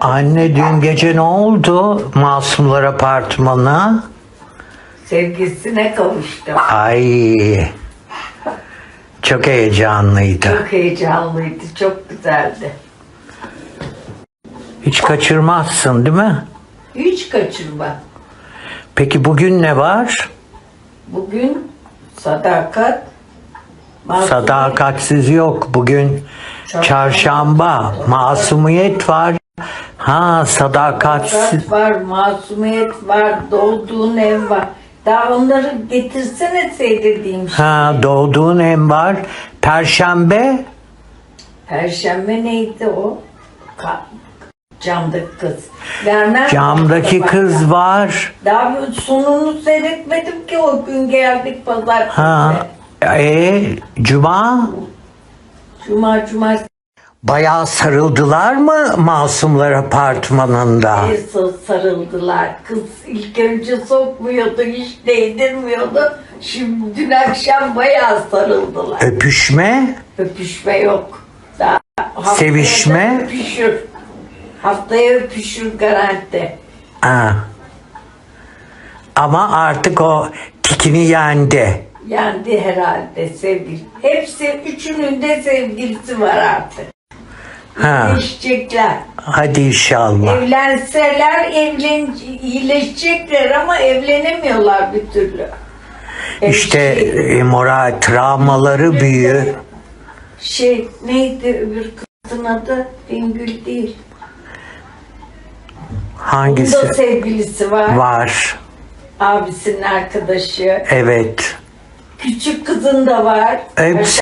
Anne dün gece ne oldu Masumlar Apartmanı? Sevgisine kavuştu. Ay çok heyecanlıydı. Çok heyecanlıydı, çok güzeldi. Hiç kaçırmazsın değil mi? Hiç kaçırma. Peki bugün ne var? Bugün sadakat, masumiyet, Sadakatsiz yok. Bugün çarşamba. Masumiyet var. Ha sadakatsiz. sadakat var, masumiyet var, doğduğun ev var. Daha onları getirsene seyredeyim. şimdi. Ha doğduğun en var. Perşembe. Perşembe neydi o? Ka- camdaki kız. Vermez Camdaki kız var. Daha bir sonunu seyretmedim ki o gün geldik pazartesi. Ha. E, cuma. Cuma cumartesi Bayağı sarıldılar mı Masumlar Apartmanı'nda? sa- sarıldılar. Kız ilk önce sokmuyordu, hiç değdirmiyordu. Şimdi dün akşam bayağı sarıldılar. Öpüşme. Öpüşme yok. Daha haftaya Sevişme? da Öpüşür. Haftaya öpüşür garanti. Ha. Ama artık o tikini yendi. Yendi herhalde sevgili. Hepsi üçünün de sevgilisi var artık. Ha. İyileşecekler. Hadi inşallah. Evlenseler evlen iyileşecekler ama evlenemiyorlar bir türlü. İşte Şey, e, moral travmaları büyüyor. şey neydi öbür kızın adı? Bingül değil. Onun Hangisi da sevgilisi var. var? Abisinin arkadaşı. Evet. Küçük kızın da var. Hepsi